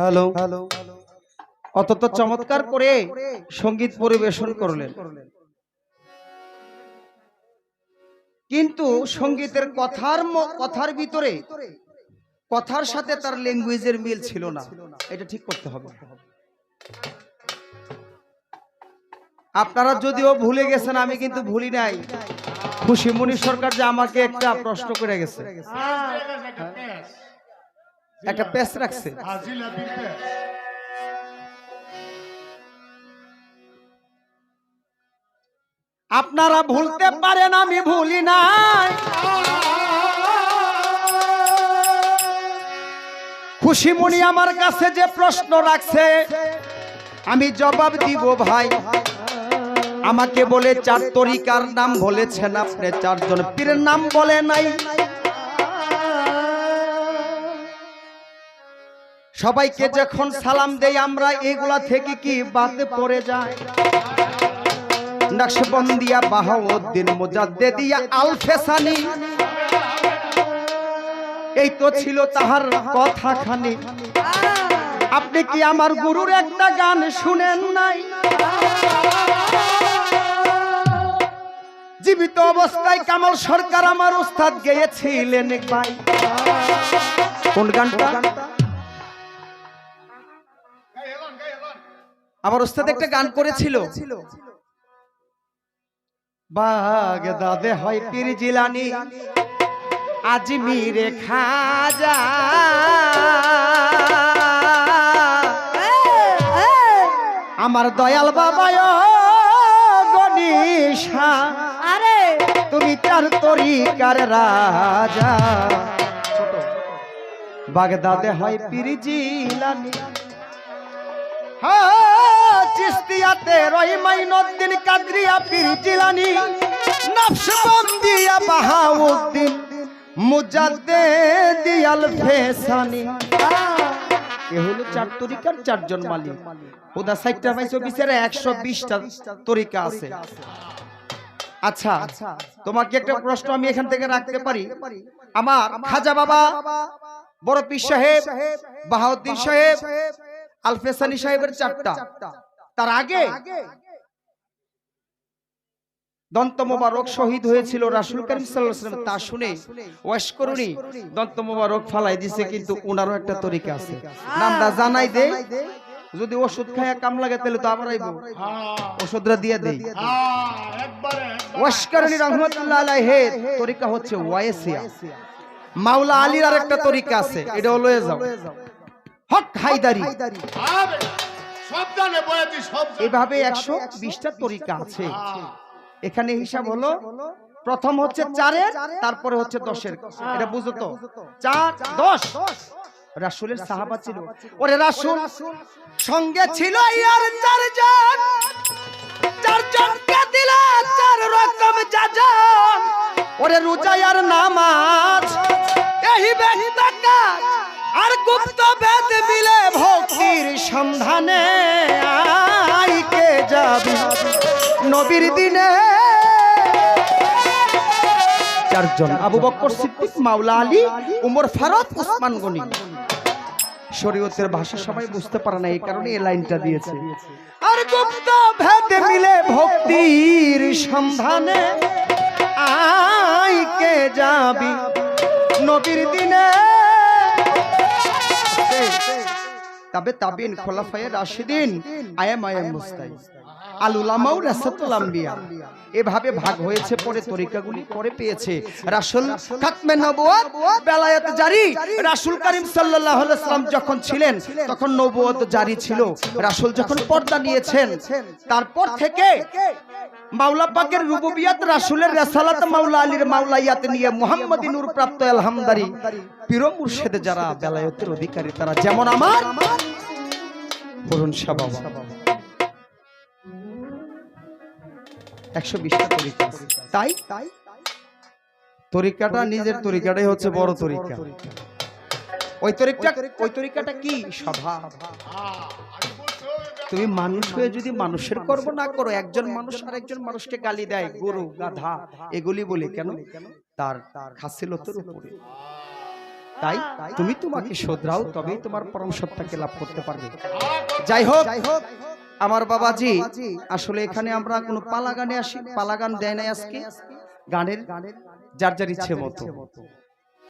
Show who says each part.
Speaker 1: Hello. Hello. অত্যন্ত চমৎকার করে সংগীত পরিবেশন করলেন। কিন্তু সঙ্গীতের কথার কথার ভিতরে কথার সাথে তার ল্যাঙ্গুয়েজের মিল ছিল না। এটা ঠিক করতে হবে। আপনারা যদিও ভুলে গেছেন আমি কিন্তু ভুলি নাই। খুশি খুশিমণি সরকার যে আমাকে একটা প্রশ্ন করে গেছে। একটা পেস রাখছে। আপনারা ভুলতে পারেন আমি ভুলি নাই। খুশিমণি আমার কাছে যে প্রশ্ন রাখছে আমি জবাব দিব ভাই। আমাকে বলে চার তরিকার নাম বলেছেন আপনি চারজন পীরের নাম বলে নাই। সবাইকে যখন সালাম দেই আমরা এগুলা থেকে কি বাদে পড়ে যায়? নকশবন্দিয়া বাহাউদ্দিন মুজাদ্দেদিয়া আল ফেসানি এই তো ছিল তাহার কথা খানি আপনি কি আমার গুরুর একটা গান শুনেন নাই? জীবিত অবস্থায় কামাল সরকার আমার উস্তাদ গেয়েছিলেন ভাই কোন গানটা? আমার উস্তাদ একটা গান করেছিল। বাগ দাদে হয় পীর জিলানি। আজমিরে খাজা। আমার দয়াল বাবায় গণিসা
Speaker 2: আরে।
Speaker 1: তুমি চার তরিকার রাজা। বাগদাদে হয় পীর জিলানি। হ্যাঁ, চিস্তিয়াতে রহিমাইনুদ্দিন কাদরিয়া পীর বাহাউদ্দিন ফেসানি। এ হলো চার তরিকার চারজন মালিক। ওদা সাইটটা পাইছো বিচারে, একশো বিশটা তরিকা আছে। আচ্ছা তোমাকে একটা প্রশ্ন আমি এখান থেকে রাখতে পারি। আমার খাজা বাবা, বড় পীর সাহেব, বাহাউদ্দিন সাহেব আলফেসানি সাহেবের চারটা। তার আগে দন্ত মোবারক শহীদ হয়েছিল রাসুল করিম সাল্লাল্লাহু আলাইহি ওয়াসাল্লাম। তা শুনে ওয়াশ করুনি। দন্ত মোবারক ফালাই দিছে কিন্তু ওনারও একটা তরিকা আছে। নামটা জানাই দে। যদি ওষুধ খায়া কাম লাগে তাহলে তো আমরা আইবো। ওষুধরা দিয়ে দেই। ওয়াশকারণী রহমতুল্লাহ আলাইহের তরিকা হচ্ছে ওয়াইসিয়া। মাওলা আলীর আর একটা তরিকা আছে। এটা হলো যাও। হক
Speaker 3: সাবধানে
Speaker 1: এভাবে একশো বিশটা তরিকা আছে। এখানে হিসাব হলো প্রথম হচ্ছে চারের তারপরে হচ্ছে দশের। এটা বুঝো তো? চার দশ। রাসুলের সাহাবা ছিল। ওরে রাসুল সঙ্গে ছিল ইয়ার চারজন। চারজনকে দিল? চার রকম যাজন ওরে রোজায়ার নামাজ। এই ব্যক্ত কাজ আর গুপ্ত বেদ মিলে ভক্তির সন্ধানে আইকে যাবি? নবীর দিনে। চারজন আবু বক্কর সিদ্দিক, মাওলা আলী, উমর ফারুক ওসমান গনি। শরীয়তের ভাষা সবাই বুঝতে পারে না, এই কারণে এই লাইনটা দিয়েছে। আর গুপ্ত ভেদে মিলে ভক্তির সন্ধানে আইকে যাবি? নবীর দিনে। তবে তাবিন খোলাফায়ের রাশিদিন আয়াম আয়াম মুস্তাই আল উলামাউ রাসাতুল আম্বিয়া এভাবে ভাগ হয়েছে পরে তরিকাগুলি পরে পেয়েছে। রাসূল খাতমে নবুয়ত বেলায়েত জারি। রাসূল করিম সাল্লাল্লাহু আলাইহি সাল্লাম যখন ছিলেন, তখন নবুয়ত জারি ছিল। রাসূল যখন পর্দা নিয়েছেন, তারপর থেকে মাওলা পাকের রুবুবিয়াত, রাসূলের রেসালাত মাওলা আলীর মাওলাইয়াত নিয়ে মুহাম্মদী নূর প্রাপ্ত আলহামদারি পীর যারা বেলায়েতের অধিকারী, তারা যেমন আমার একশো বিশটা তরিকা তাই তাই? তরিকাটা নিজের তরিকাটাই হচ্ছে বড় তরিকা। ওই তরিকা ওই তরিকাটা কি? স্বভাব তুমি মানুষ হয়ে যদি মানুষের কর্ম না করো একজন মানুষ আর একজন মানুষকে গালি দেয় গরু গাধা এগুলি বলে কেন? তার খাসিলতের উপরে। তাই? তুমি তোমাকে শোধরাও তবেই তোমার পরম সত্তাকে লাভ করতে পারবে। যাই হোক। যাই হোক। আমার বাবাজি আসলে এখানে আমরা কোনো পালা গানে আসি পালা গান দেয় নাই আজকে গানের যার যার ইচ্ছে মতো।